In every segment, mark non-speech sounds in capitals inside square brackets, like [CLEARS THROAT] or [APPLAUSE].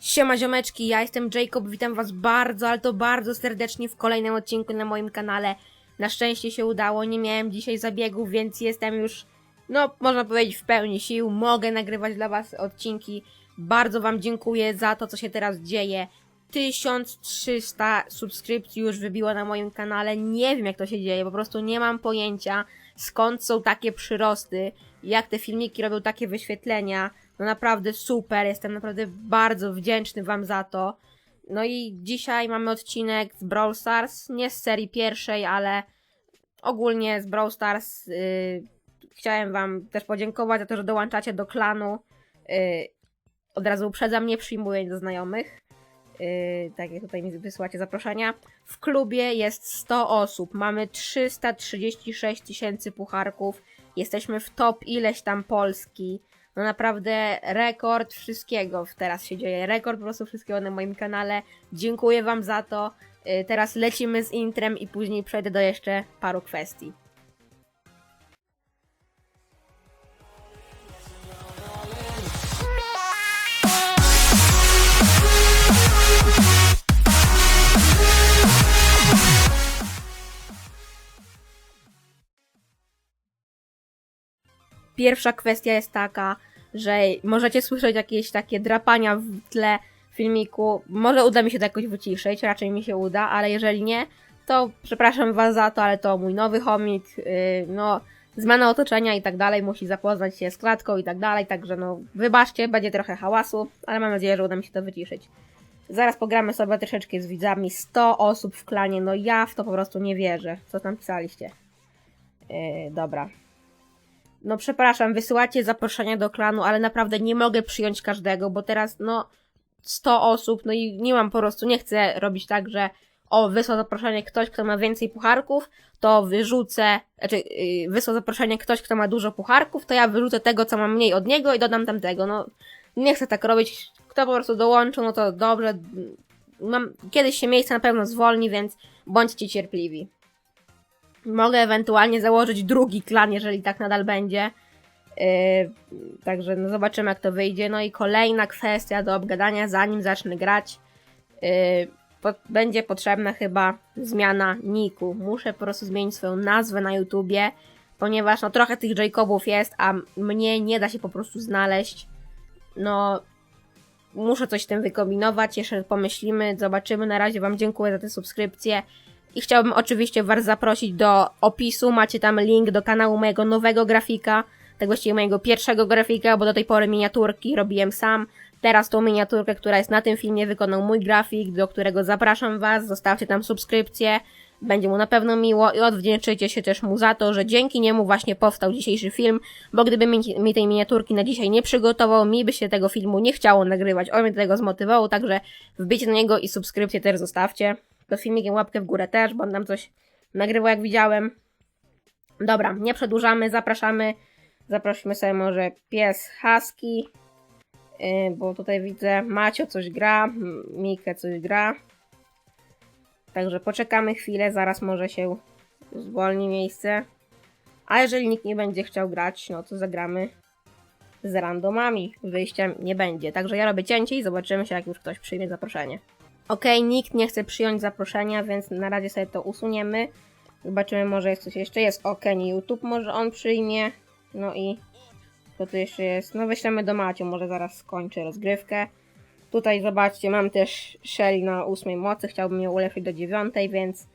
Siema ziomeczki, ja jestem Jacob, witam was bardzo, ale to bardzo serdecznie w kolejnym odcinku na moim kanale. Na szczęście się udało, nie miałem dzisiaj zabiegów, więc jestem już, no można powiedzieć w pełni sił, mogę nagrywać dla was odcinki. Bardzo wam dziękuję za to, co się teraz dzieje. 1300 subskrypcji już wybiło na moim kanale, nie wiem jak to się dzieje, po prostu nie mam pojęcia skąd są takie przyrosty, jak te filmiki robią takie wyświetlenia. No naprawdę super, jestem naprawdę bardzo wdzięczny Wam za to. No i dzisiaj mamy odcinek z Brawl Stars, nie z serii pierwszej, ale ogólnie z Brawl Stars. Yy, chciałem Wam też podziękować za to, że dołączacie do klanu. Yy, od razu uprzedzam, nie przyjmuję do znajomych. Yy, tak jak tutaj mi wysyłacie zaproszenia. W klubie jest 100 osób, mamy 336 tysięcy pucharków, jesteśmy w top ileś tam Polski. No naprawdę rekord wszystkiego teraz się dzieje. Rekord po prostu wszystkiego na moim kanale. Dziękuję Wam za to. Yy, Teraz lecimy z intrem i później przejdę do jeszcze paru kwestii. Pierwsza kwestia jest taka, że możecie słyszeć jakieś takie drapania w tle filmiku. Może uda mi się to jakoś wyciszyć, raczej mi się uda, ale jeżeli nie, to przepraszam Was za to, ale to mój nowy chomik, yy, no, zmiana otoczenia i tak dalej, musi zapoznać się z klatką i tak dalej, także no, wybaczcie, będzie trochę hałasu, ale mam nadzieję, że uda mi się to wyciszyć. Zaraz pogramy sobie troszeczkę z widzami, 100 osób w klanie, no ja w to po prostu nie wierzę, co tam pisaliście. Yy, dobra, no przepraszam, wysyłacie zaproszenia do klanu, ale naprawdę nie mogę przyjąć każdego, bo teraz no 100 osób, no i nie mam po prostu, nie chcę robić tak, że o, wysłał zaproszenie ktoś, kto ma więcej pucharków, to wyrzucę, znaczy yy, wysłał zaproszenie ktoś, kto ma dużo pucharków, to ja wyrzucę tego, co ma mniej od niego i dodam tamtego, no. Nie chcę tak robić, kto po prostu dołączył, no to dobrze, mam, kiedyś się miejsce na pewno zwolni, więc bądźcie cierpliwi. Mogę ewentualnie założyć drugi klan, jeżeli tak nadal będzie. Yy, także no zobaczymy, jak to wyjdzie. No i kolejna kwestia do obgadania, zanim zacznę grać. Yy, po, będzie potrzebna chyba zmiana niku. Muszę po prostu zmienić swoją nazwę na YouTubie, ponieważ no trochę tych Jacobów jest, a mnie nie da się po prostu znaleźć. No, muszę coś z tym wykombinować, jeszcze pomyślimy, zobaczymy. Na razie Wam dziękuję za te subskrypcje. I chciałbym oczywiście Was zaprosić do opisu. Macie tam link do kanału mojego nowego grafika, tak właściwie mojego pierwszego grafika, bo do tej pory miniaturki robiłem sam. Teraz tą miniaturkę, która jest na tym filmie, wykonał mój grafik, do którego zapraszam Was. Zostawcie tam subskrypcję. Będzie mu na pewno miło i odwdzięczycie się też mu za to, że dzięki niemu właśnie powstał dzisiejszy film, bo gdyby mi, tej miniaturki na dzisiaj nie przygotował, mi by się tego filmu nie chciało nagrywać. On mnie tego zmotywował, także wbijcie na niego i subskrypcję też zostawcie pod filmikiem łapkę w górę też, bo on tam coś nagrywał jak widziałem. Dobra, nie przedłużamy, zapraszamy. Zaprosimy sobie może pies Husky, bo tutaj widzę Macio coś gra, Mikę coś gra. Także poczekamy chwilę, zaraz może się zwolni miejsce. A jeżeli nikt nie będzie chciał grać, no to zagramy z randomami. Wyjścia nie będzie. Także ja robię cięcie i zobaczymy się, jak już ktoś przyjmie zaproszenie. Ok, nikt nie chce przyjąć zaproszenia, więc na razie sobie to usuniemy. Zobaczymy, może jest coś jeszcze. Jest ok, YouTube, może on przyjmie. No i co tu jeszcze jest? No wyślemy do Maciu, może zaraz skończę rozgrywkę. Tutaj zobaczcie, mam też Shelly na ósmej mocy, chciałbym ją ulepszyć do dziewiątej, więc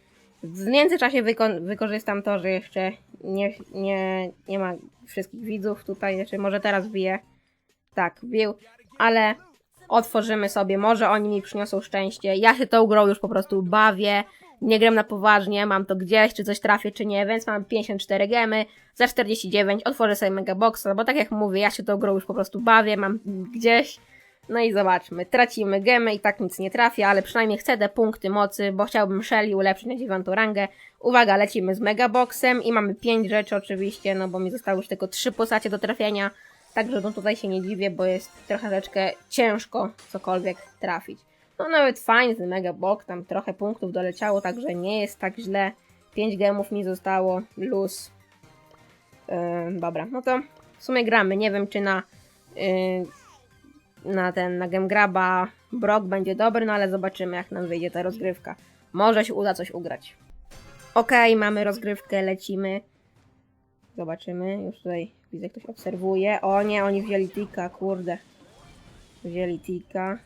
w międzyczasie wyko wykorzystam to, że jeszcze nie, nie, nie ma wszystkich widzów tutaj, znaczy może teraz wbiję. Tak, wbił, ale otworzymy sobie, może oni mi przyniosą szczęście. Ja się tą grą już po prostu bawię, nie gram na poważnie, mam to gdzieś, czy coś trafię, czy nie, więc mam 54 gemy, za 49 otworzę sobie megaboxa, bo tak jak mówię, ja się tą grą już po prostu bawię, mam gdzieś. No i zobaczmy, tracimy gemy i tak nic nie trafia, ale przynajmniej chcę te punkty mocy, bo chciałbym Shelly ulepszyć na dziewiątą rangę. Uwaga, lecimy z megaboxem i mamy 5 rzeczy oczywiście, no bo mi zostały już tylko 3 postacie do trafienia. Także no tutaj się nie dziwię, bo jest troszeczkę ciężko cokolwiek trafić. No nawet fajny mega box, tam trochę punktów doleciało, także nie jest tak źle. 5 gemów mi zostało, luz. Yy, dobra, no to w sumie gramy. Nie wiem czy na yy, na ten, na Gemgraba Brock będzie dobry, no ale zobaczymy jak nam wyjdzie ta rozgrywka. Może się uda coś ugrać. Okej, mamy rozgrywkę, lecimy. Zobaczymy, już tutaj widzę ktoś obserwuje. O nie, oni wzięli tika, kurde. Wzięli tika.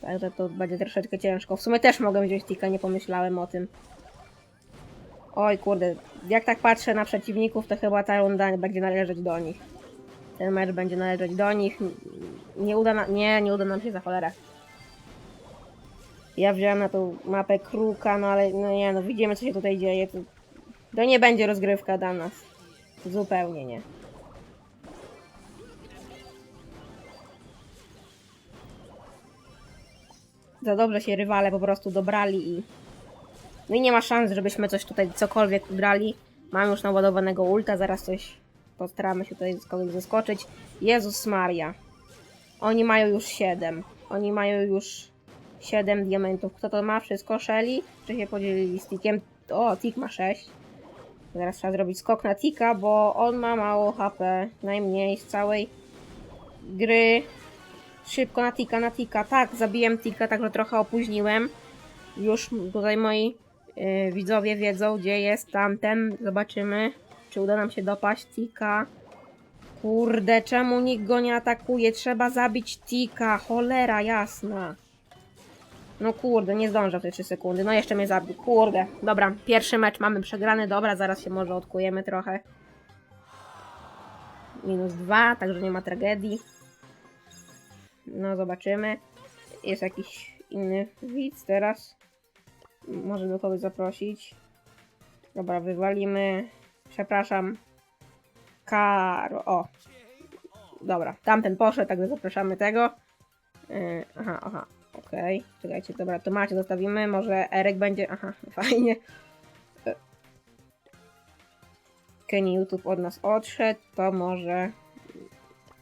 Także to będzie troszeczkę ciężko. W sumie też mogę wziąć tika, nie pomyślałem o tym. Oj kurde, jak tak patrzę na przeciwników, to chyba ta runda będzie należeć do nich. Ten mecz będzie należeć do nich. Nie uda na... Nie, nie uda nam się za cholerę. Ja wziąłem na tą mapę kruka, no ale no nie, no widzimy co się tutaj dzieje. To, to nie będzie rozgrywka dla nas. Zupełnie nie. Za dobrze się rywale po prostu dobrali i... No i nie ma szans, żebyśmy coś tutaj cokolwiek ugrali. Mam już naładowanego ulta, zaraz coś postaramy się tutaj z kogoś zaskoczyć. Jezus Maria. Oni mają już 7. Oni mają już 7 diamentów. Kto to ma? Wszystko? Shelly? Czy się podzielili z Tikiem? O, Tik ma 6. Teraz trzeba zrobić skok na Tika, bo on ma mało HP. Najmniej z całej gry. Szybko na Tika, na Tika. Tak, zabiłem Tika, także trochę opóźniłem. Już tutaj moi yy, widzowie wiedzą, gdzie jest tamten. Zobaczymy, czy uda nam się dopaść Tika. Kurde, czemu nikt go nie atakuje? Trzeba zabić Tika, cholera jasna. No kurde, nie zdążę w te 3 sekundy. No jeszcze mnie zabił. Kurde. Dobra, pierwszy mecz mamy przegrany. Dobra, zaraz się może odkujemy trochę. Minus dwa, także nie ma tragedii. No zobaczymy. Jest jakiś inny widz teraz. Może do kogoś zaprosić. Dobra, wywalimy. Przepraszam. Karo. O. Dobra, tamten poszedł, także zapraszamy tego. Yy, aha, aha. Okej, czekajcie, dobra, to macie zostawimy, może Erek będzie, aha, [LAUGHS] fajnie. Kenny YouTube od nas odszedł, to może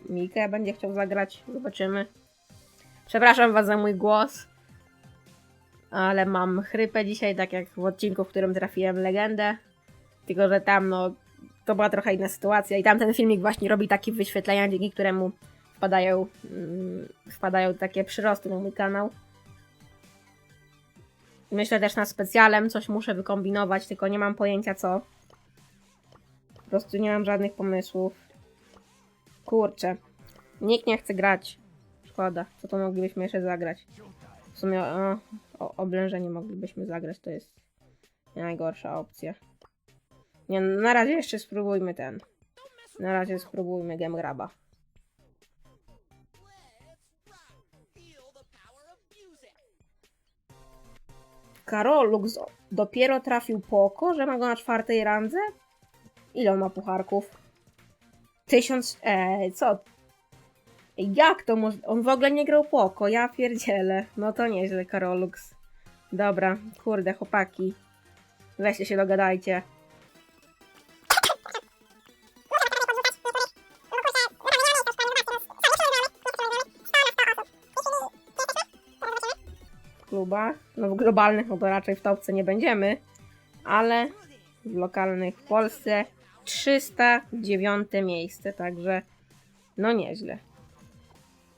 Mikę będzie chciał zagrać, zobaczymy. Przepraszam was za mój głos, ale mam chrypę dzisiaj, tak jak w odcinku, w którym trafiłem legendę. Tylko, że tam, no, to była trochę inna sytuacja i tam ten filmik właśnie robi takie wyświetlenia, dzięki któremu wpadają, mm, wpadają takie przyrosty na mój kanał. Myślę też na specjalem, coś muszę wykombinować, tylko nie mam pojęcia co. Po prostu nie mam żadnych pomysłów. Kurczę. Nikt nie chce grać. Szkoda. Co to moglibyśmy jeszcze zagrać? W sumie o, o oblężenie moglibyśmy zagrać, to jest najgorsza opcja. Nie, na razie jeszcze spróbujmy ten. Na razie spróbujmy Game Graba. Karolux dopiero trafił Poko, że ma go na czwartej randze? Ile on ma pucharków? Tysiąc... Eee, co? Jak to może... On w ogóle nie grał Poko, ja pierdzielę. No to nieźle, Karolux. Dobra, kurde, chłopaki. Weźcie się dogadajcie. No w globalnych, no to raczej w topce nie będziemy, ale w lokalnych w Polsce 309 miejsce, także no nieźle.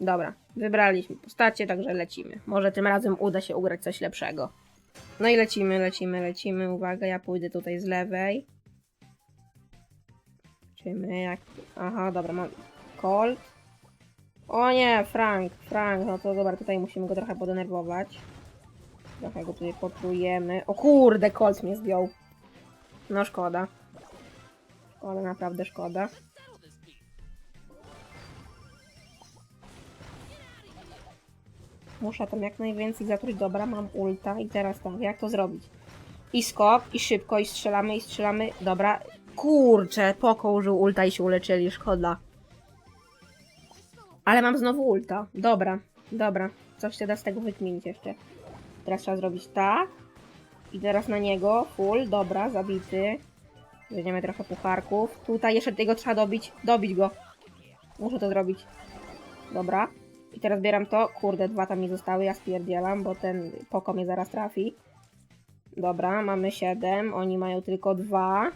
Dobra, wybraliśmy postacie, także lecimy. Może tym razem uda się ugrać coś lepszego. No i lecimy, lecimy, lecimy. Uwaga, ja pójdę tutaj z lewej. Zobaczymy jak... Aha, dobra, mam Colt. O nie, Frank, Frank, no to dobra, tutaj musimy go trochę podenerwować. Trochę go tutaj poczujemy. O kurde, Colt mnie zdjął. No szkoda. Szkoda, naprawdę szkoda. Muszę tam jak najwięcej zatruć. Dobra, mam ulta i teraz tak, jak to zrobić? I skok, i szybko, i strzelamy, i strzelamy. Dobra. Kurczę, Poko użył ulta i się uleczyli, szkoda. Ale mam znowu ulta. Dobra, dobra. Coś się da z tego wykminić jeszcze. Teraz trzeba zrobić tak. I teraz na niego. Full, dobra, zabity. Weźmiemy trochę pucharków. Tutaj jeszcze tego trzeba dobić. Dobić go. Muszę to zrobić. Dobra. I teraz bieram to. Kurde, dwa tam mi zostały. Ja spierdzielam, bo ten poko mnie zaraz trafi. Dobra, mamy 7. Oni mają tylko dwa.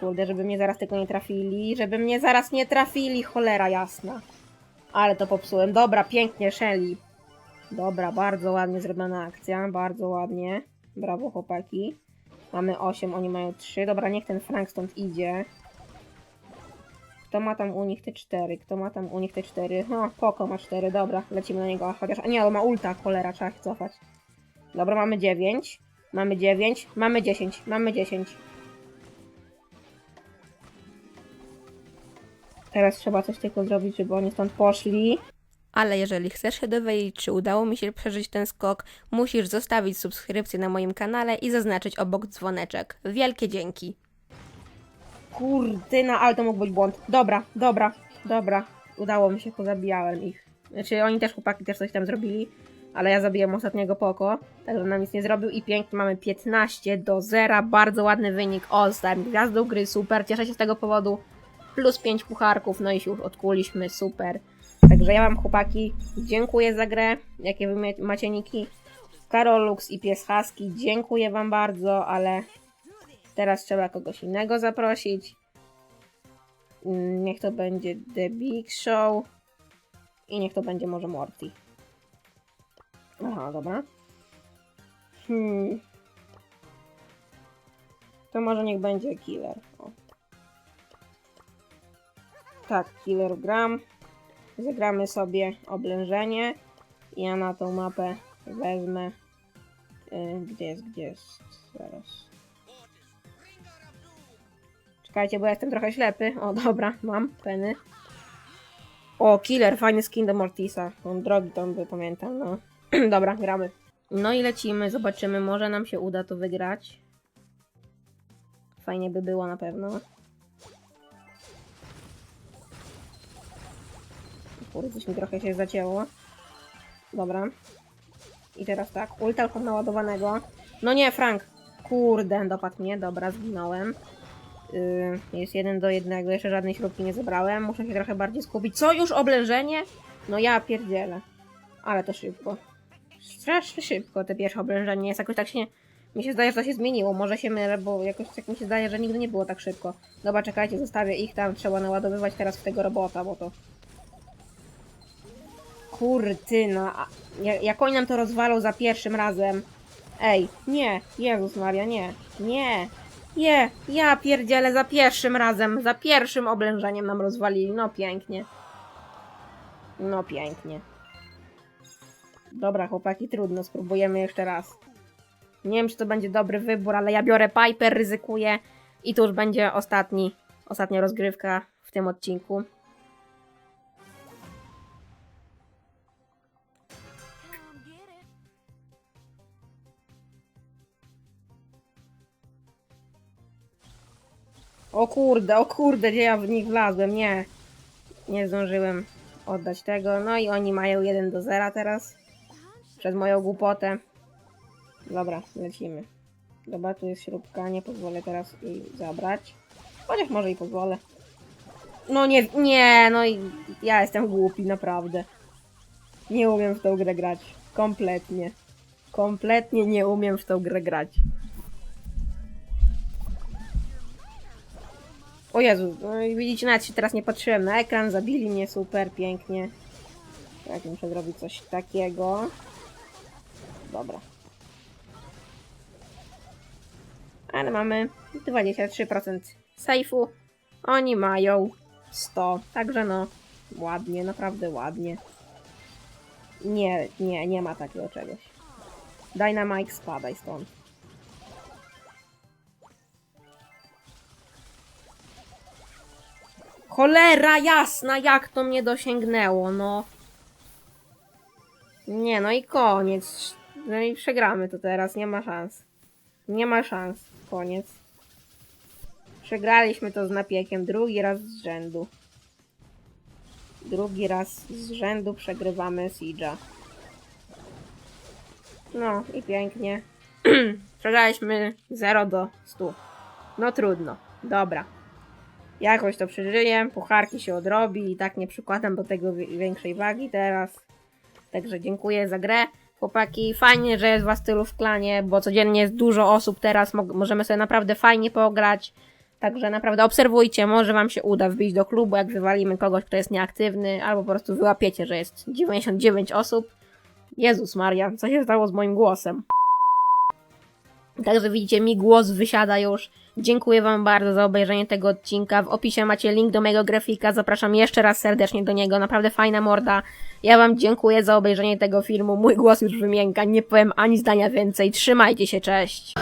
Kurde, żeby mnie zaraz tylko nie trafili. Żeby mnie zaraz nie trafili, cholera jasna. Ale to popsułem. Dobra, pięknie, Shelly. Dobra, bardzo ładnie zrobiona akcja, bardzo ładnie. Brawo, chłopaki. Mamy 8, oni mają 3. Dobra, niech ten Frank stąd idzie. Kto ma tam u nich te 4? Kto ma tam u nich te 4? No, Poko ma 4, dobra, lecimy na niego. Chociaż, a nie, on ma ulta, cholera, trzeba się cofać. Dobra, mamy 9. Mamy 9, mamy 10, mamy 10. Teraz trzeba coś tylko zrobić, żeby oni stąd poszli. Ale jeżeli chcesz się dowiedzieć, czy udało mi się przeżyć ten skok, musisz zostawić subskrypcję na moim kanale i zaznaczyć obok dzwoneczek. Wielkie dzięki. Kurtyna, ale to mógł być błąd. Dobra, dobra, dobra. Udało mi się, pozabijałem ich. Znaczy, oni też, chłopaki, też coś tam zrobili, ale ja zabiłem ostatniego poko, także nam nic nie zrobił i pięknie mamy 15 do 0. Bardzo ładny wynik. All-Star, gwiazdą gry, super. Cieszę się z tego powodu. Plus 5 pucharków, no i się już odkuliśmy, super. Także ja wam chłopaki dziękuję za grę, jakie wy macie niki. Karolux i pies Husky, dziękuję wam bardzo, ale teraz trzeba kogoś innego zaprosić. Mm, Niech to będzie The Big Show i niech to będzie może Morty. Aha, dobra. Hmm. To może niech będzie Killer. O. Tak, Killer gram. Zagramy sobie oblężenie. Ja na tą mapę wezmę. y, Gdzie jest, gdzie jest? Zaraz. Czekajcie, bo ja jestem trochę ślepy. O, dobra, mam peny. O, killer, fajny skin do Mortisa. On drogi tam by pamiętam, no. [CLEARS THROAT] dobra, gramy. No i lecimy, zobaczymy, może nam się uda to wygrać. Fajnie by było na pewno. Kurde, coś mi trochę się zacięło. Dobra. I teraz tak, już mam naładowanego. No nie, Frank! Kurde, dopadł mnie. Dobra, zginąłem. Yy, jest jeden do jednego, jeszcze żadnej śrubki nie zebrałem. Muszę się trochę bardziej skupić. Co, już oblężenie? No ja pierdzielę. Ale to szybko. Strasznie szybko te pierwsze oblężenie jest. Jakoś tak się... Mi się zdaje, że to się zmieniło. Może się mylę, bo jakoś tak mi się zdaje, że nigdy nie było tak szybko. Dobra, czekajcie, zostawię ich tam. Trzeba naładowywać teraz w tego robota, bo to... Kurtyna. ja- Jak oni nam to rozwalą za pierwszym razem. Ej, nie. Jezus Maria, nie. Nie. Nie. Ja pierdzielę za pierwszym razem. Za pierwszym oblężeniem nam rozwalili. No pięknie. No pięknie. Dobra, chłopaki, trudno. Spróbujemy jeszcze raz. Nie wiem, czy to będzie dobry wybór, ale ja biorę Piper, ryzykuję. I to już będzie ostatni, ostatnia rozgrywka w tym odcinku. O kurde, o kurde, gdzie ja w nich wlazłem? Nie. Nie zdążyłem oddać tego. No i oni mają 1 do 0 teraz. Przez moją głupotę. Dobra, lecimy. Dobra, tu jest śrubka, nie pozwolę teraz jej zabrać. Chociaż może i pozwolę. No nie, nie, no i ja jestem głupi, naprawdę. Nie umiem w tą grę grać. Kompletnie. Kompletnie nie umiem w tą grę grać. O Jezu, no widzicie, nawet się teraz nie patrzyłem na ekran, zabili mnie super, pięknie. Tak, muszę zrobić coś takiego. Dobra. Ale mamy 23% sejfu. Oni mają 100, także no, ładnie, naprawdę ładnie. Nie, nie, nie ma takiego czegoś. Dynamite, spadaj stąd. Cholera jasna, jak to mnie dosięgnęło, no. Nie, no i koniec. No i przegramy to teraz, nie ma szans. Nie ma szans, koniec. Przegraliśmy to z napiekiem drugi raz z rzędu. Drugi raz z rzędu przegrywamy Siege'a. No i pięknie. [CLEARS THROAT] Przegraliśmy 0 do 100. No trudno. Dobra. Jakoś to przeżyję, pucharki się odrobi i tak nie przykładam do tego wi- większej wagi teraz. Także dziękuję za grę. Chłopaki, fajnie, że jest was tylu w klanie, bo codziennie jest dużo osób teraz, mo- możemy sobie naprawdę fajnie pograć. Także naprawdę obserwujcie, może wam się uda wbić do klubu, jak wywalimy kogoś, kto jest nieaktywny, albo po prostu wyłapiecie, że jest 99 osób. Jezus Maria, co się stało z moim głosem? Także widzicie, mi głos wysiada już. Dziękuję Wam bardzo za obejrzenie tego odcinka. W opisie macie link do mojego grafika. Zapraszam jeszcze raz serdecznie do niego. Naprawdę fajna morda. Ja Wam dziękuję za obejrzenie tego filmu. Mój głos już wymięka. Nie powiem ani zdania więcej. Trzymajcie się, cześć.